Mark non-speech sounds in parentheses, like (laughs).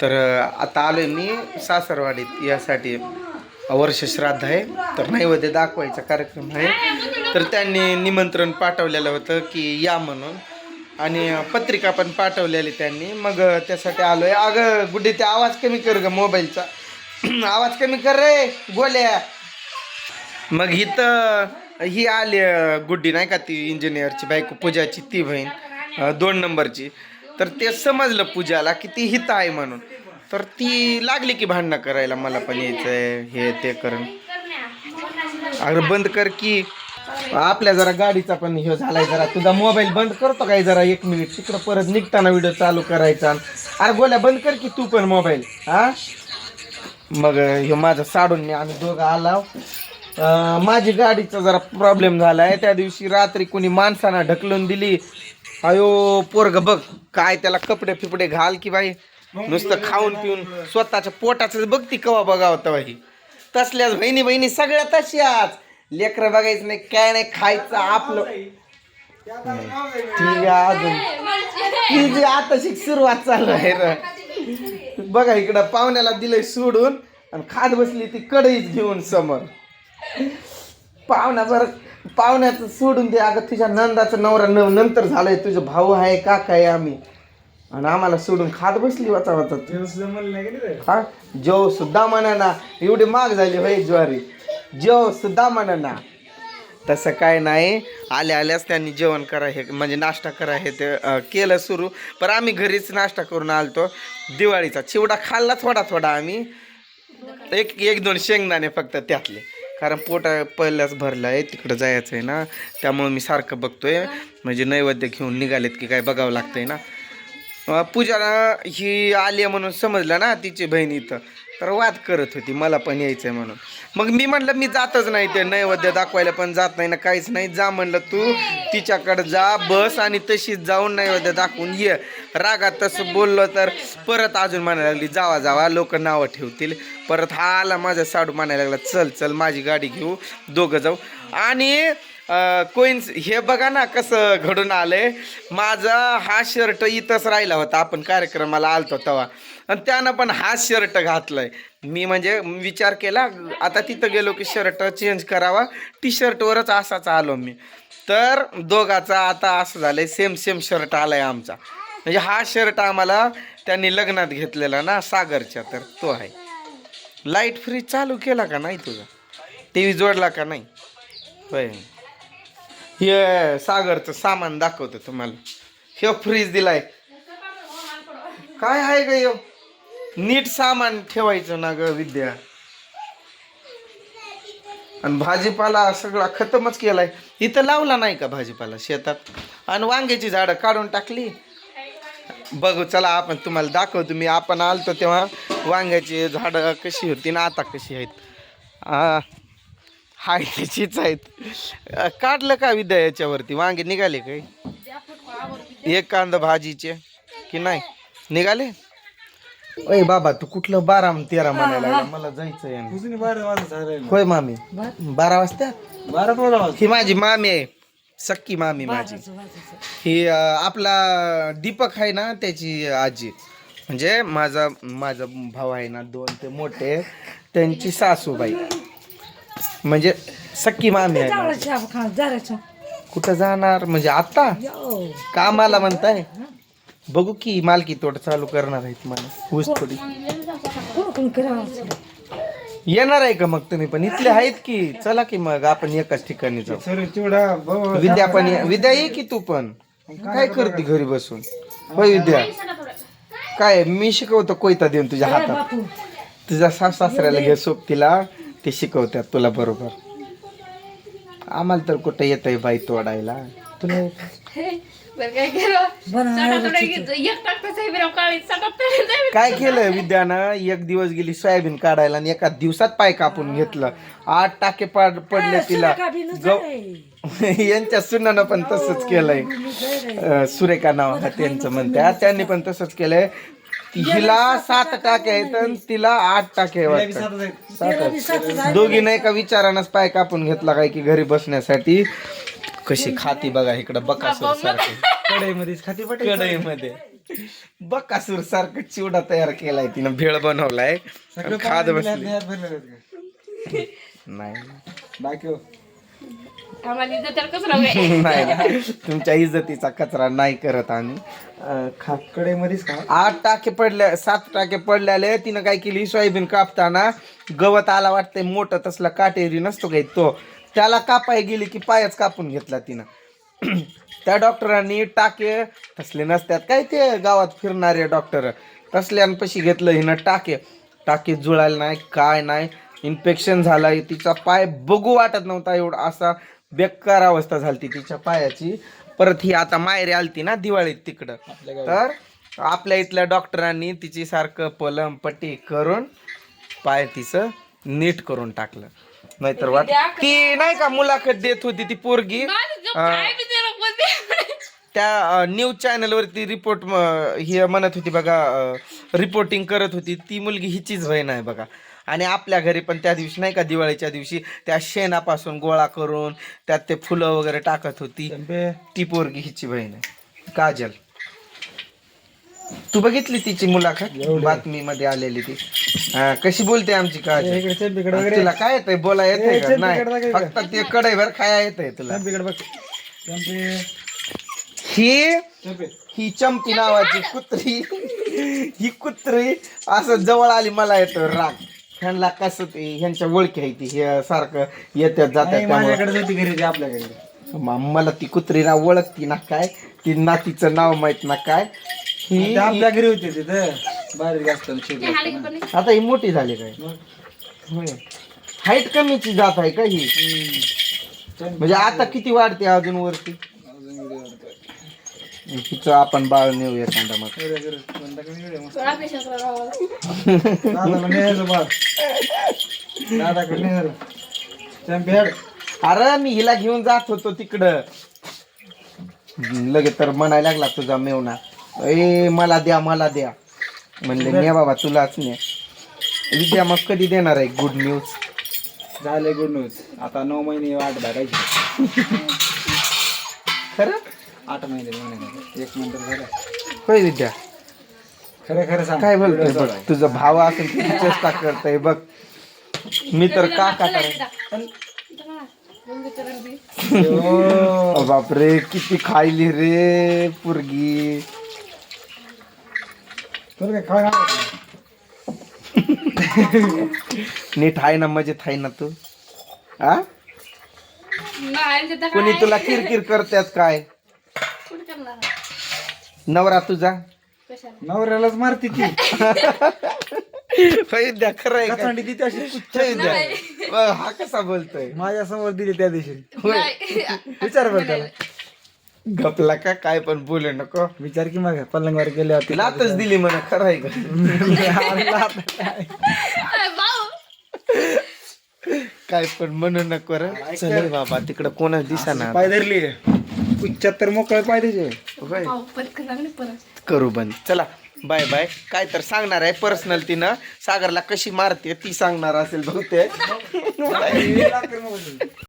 तर आता आलो आहे मी सासरवाडीत. यासाठी वर्ष श्राद्ध आहे. तर नैवेद्य दाखवायचा कार्यक्रम आहे. तर त्यांनी निमंत्रण पाठवलेलं होतं की या म्हणून. आणि पत्रिका पण पाठवलेली त्यांनी. मग त्यासाठी आलो आहे अगं गुड्डी ते आवाज कमी कर ग मोबाईलचा. (clears throat) आवाज कमी कर रे गोल्या. मग इथं ही आली गुड्डी नाही का ती इंजिनियरची बायको पूजाची ती बहीण दोन नंबरची. तर ते समजलं पूजाला की ती हित आहे म्हणून. तर ती लागली की भांडणं करायला मला पण यायचंय हे ते करण. अरे बंद कर की. आपल्या जरा गाडीचा पण हे झालाय जरा. तुझा मोबाईल बंद करतो काय जरा एक मिनिट? तिकडं परत निघताना व्हिडिओ चालू करायचा. अरे गोल्या बंद कर की तू पण मोबाईल. हा? मग हे माझं साडून मी आम्ही दोघं आलाव. माझी गाडीचा जरा प्रॉब्लेम झालाय. त्या दिवशी रात्री कोणी माणसांना ढकलून दिली. अयो पोरग बघ काय त्याला कपडे फिपडे घाल की बाई. नुसतं खाऊन पिऊन स्वतःच्या पोटाचं बघ ती कवा बघावं तेव्हा ही. तसल्याच बहिणी बहिणी सगळ्या तशाच. लेकरं बघायचं नाही काय नाही खायचं आपलं. ठीक आहे अजून ती जी आता शिक सुरुवात चालू आहे र बघा इकडं पाहुण्याला दिलंय सोडून आणि खात बसली ती कढईच घेऊन समोर. पाहुणा बरं पाहुण्याचं सोडून दे. अगं तुझ्या नंदाचं नवरा न नंतर झालंय. तुझं भाऊ आहे काका आहे आम्ही. आणि आम्हाला सोडून खात बसली वाचा वाचा हा? जेव सुद्धा म्हणा ना. एवढी माग झाली होय ज्वारी. जेव सुद्धा म्हणा ना. तसं काय नाही. आल्या आल्याच त्यांनी जेवण करा हे म्हणजे नाश्ता करा हे ते अं, केलं सुरू. पण आम्ही घरीच नाश्ता करून आलतो. दिवाळीचा चिवडा खाल्ला थोडा थोडा आम्ही. एक एक दोन शेंगदाणे फक्त त्यातले. कारण पोटा पहिल्याच भरलं आहे तिकडं जायचं आहे ना त्यामुळं मी सारखं बघतोय. म्हणजे नैवेद्य घेऊन निघालेत की काय बघावं लागतंय ना. पूजाला ही आली आहे म्हणून समजलं ना तिची बहीण इथं. तर वाद करत होती मला पण यायचं आहे म्हणून. मग मी म्हणलं मी जातच नाही ते नैवेद्य दाखवायला पण जात नाही ना काहीच नाही. जा म्हणलं तू तिच्याकडं जा बस आणि तशीच जाऊन नैवेद्य दाखवून ये. रागात तसं बोललो तर परत अजून म्हणायला लागली जावा जावा लोक नावं ठेवतील. परत हा आला माझा साडू म्हणायला लागला चल चल माझी गाडी घेऊ दोघं जाऊ. आणि कोइन्स हे बघा ना कसं घडून आलंय. माझा हा शर्ट इथंच राहिला होता. आपण कार्यक्रमाला आलतो तेव्हा. आणि त्यानं पण हा शर्ट घातलाय. मी म्हणजे विचार केला आता तिथं गेलो की शर्ट चेंज करावा. टी शर्टवरच असाच आलो मी. तर दोघाचा आता असं झालंय सेम सेम शर्ट आलाय आमचा. म्हणजे हा शर्ट आम्हाला त्यांनी लग्नात घेतलेला ना सागरच्या तर तो आहे. लाइट फ्रीज चालू केला का नाही तुझा? टी व्ही जोडला का नाही? होय. हे सागरचं सामान दाखवतो तुम्हाला. हे फ्रीज दिलाय. काय आहे ग यो? नीट सामान ठेवायचं ना ग विद्या. आणि भाजीपाला सगळा खतमच केलाय. इथं लावला नाही का भाजीपाला शेतात? आणि वांग्याची झाडं काढून टाकली? बघू चला आपण तुम्हाला दाखवतो. मी आपण आलतो तेव्हा वांग्याची झाडं कशी होती ना आता कशी आहेत. आ, हाय तशीच आहेत. काढलं का विद्या याच्यावरती? वांगे निघाले काही एक कांदा भाजीचे की नाही? निघाले? ओय बाबा तू कुठलं बारा तेरा म्हणायला मला जायचंय होय मामी. बारा वाजता? बारा ही माझी मामी आहे. सक्की मामी माझी. ही अ, आपला दीपक आहे ना त्याची आजी. म्हणजे माझा माझा भाऊ आहे ना दोन ते मोठे त्यांची सासूबाई. म्हणजे सक्की मामी आहे माझी. कुठं जाणार? म्हणजे आता? कामाला म्हणताय? बघू की मालकी तोड चालू करणार आहेत मला ऊस थोडी येणार आहे का मग तुम्ही पण? इथले आहेत की? चला की मग आपण एकाच ठिकाणी जाऊ. सर चिवडा विद्या पण ये- विद्या ये की तू पण? काय करते घरी बसून? होय विद्या. काय मी शिकवतो कोयता देऊन तुझ्या हातात. तुझ्या सास सासऱ्याला घे सोबतीला ते शिकवतात तुला बरोबर. आम्हाला तर कुठं येत आहे बाई तोडायला? तुला येतंय? काय केलं? विद्यानं? एक दिवस गेली सोयाबीन काढायला आणि एका दिवसात पाय कापून घेतलं. आठ टाके पाड पडले तिला. (laughs) यांच्या सुनानं पण तसंच केलंय. सुरेखा नाव त्यांचं म्हणत्या. त्यांनी पण तसंच केलंय. हिला सात टाके आहेत आणि तिला आठ टाके आहे वाटतं सात दोघी नाही का विचारानच पाय कापून घेतला काय की घरी बसण्यासाठी. कशी खाती बघा इकडं बकासूर सारखी. कढईमध्येच खाती पटे कढईमध्ये. बकासूर सारखं चिवडा तयार केलाय तिनं भेळ बनवलाय. खाद बसली? नाही. बाकी हो. नाही. तुमच्या इज्जतीचा कचरा नाही करत आम्ही. का आठ टाके पडले सात टाके पडलेले तिनं काय केली? सोयाबीन कापताना गवत आला वाटतंय मोठं तसला काटेरी नसतो काही तो. त्याला कापाय गेली की पायच कापून घेतला तिनं. (clears throat) त्या डॉक्टरांनी टाके तसले नसतात. काय ते गावात फिरणारे डॉक्टर? तसल्यांपाशी घेतलं हिनं टाके. टाके जुळायला नाही काय नाही. इन्फेक्शन झालंय तिचा पाय बघू वाटत नव्हता एवढा असा बेकार अवस्था झाली तिच्या पायाची. परत ही आता मायरे आलती ना दिवाळीत तिकडं. तर आपल्या इथल्या डॉक्टरांनी तिची सारखं पलम पट्टी करून पाय तिचं नीट करून टाकलं. नाहीतर वाट ती नाही का मुलाखत देत होती ती पोरगी? त्या न्यूज चॅनलवरती रिपोर्ट ही म्हणत होती बघा रिपोर्टिंग करत होती. ती मुलगी हिचीच बहीण आहे बघा. आणि आपल्या घरी पण त्या दिवशी नाही का दिवाळीच्या दिवशी त्या शेणापासून गोळा करून त्यात ते फुलं वगैरे टाकत होती. ती पोरगी हिची बहीण आहे. काजल. तू बघितली तिची मुलाखत? बातमीमध्ये आलेली ती. हा, कशी बोलते आमची काजल? इकडे चंपीकडे वगैरे. तुला काय येतंय? बोला येतंय ए, चल नाही. बघ फक्त ते कढईभर खाया येतंय तुला. चंपीकडे बघ. चंपे. ही चंपे. ही चंपी नावाची कुत्री. ही कुत्री असं जवळ आली मला येतो राग. ह्यांना कसं ते ह्यांच्या ओळखी आहे ती. हे सारखं येतात जातात नाही, त्यामुळं. माझ्याकडे होती घरी ती आपल्याकडे. म- मला ती कुत्री ना ओळखती ना काय? ती नातीचं नाव माहीत ना काय? ही ते आपल्या घरी होते तिथं. बारीक असताना. आता ही मोठी झाली काय? होय. हाईट कमीची जात आहे का ही? म्हणजे आता किती वाढते अजून वरती? हिचं आपण बाळ नेऊ एखादा मग. अरे मी हिला घेऊन जात होतो तिकडं. लगेच तर म्हणायला लागला तुझा मेवना ए मला द्या मला द्या. म्हणले ने बाबा तुलाच ने विद्या मग कधी देणार आहे गुड न्यूज झाले गुड न्यूज आता नऊ महिने वाट बघायची. खरं? आठ महिने महिने. एक मिनिट झालं होय विद्या. खरं खरं सांग. काय बोलतोय बघ तुझं भाव असेल किती चेष्टा करतोय बघ. मी तर का का करायचं हो. बापरे किती खायली रे पुरगी. तुला काय नीट आहे ना मजेत आहे ना तू. हा कोणी तुला किरकिर करतात काय? नवरा तुझा? कशाला? नवऱ्यालाच मारती ती. द्या खरं आहे का? कचांडी ती अशी द्या. बघ, हा कसा बोलतोय? माझ्यासमोर दिली त्या दिवशी. विचार बरं त्याला. गपला का काय पण बोलू नको. विचार की मग पलंगवर गेले होते लातच दिली म्हणा खरं आहे का? काय पण म्हणू नको रे. चल बाबा तिकडं कोणच दिसाना पाय धरली. उच्चात्तर मोकळे पाय परत. करू बंद. चला बाय बाय. काय तर सांगणार आहे पर्सनल तिनं. सागरला कशी मारते ती सांगणार असेल बहुतेक. (laughs)